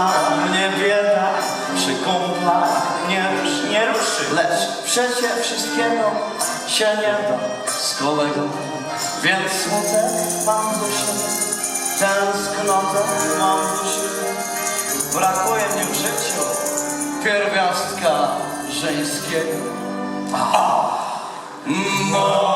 Mnie bieda przy kumplach nie, nie ruszy Lecz przecie wszystkiego się nie da z kolegą. Więc smutek mam do siebie, tęsknotę mam do siebie. Brakuje mi w życiu pierwiastka żeńskiego. Może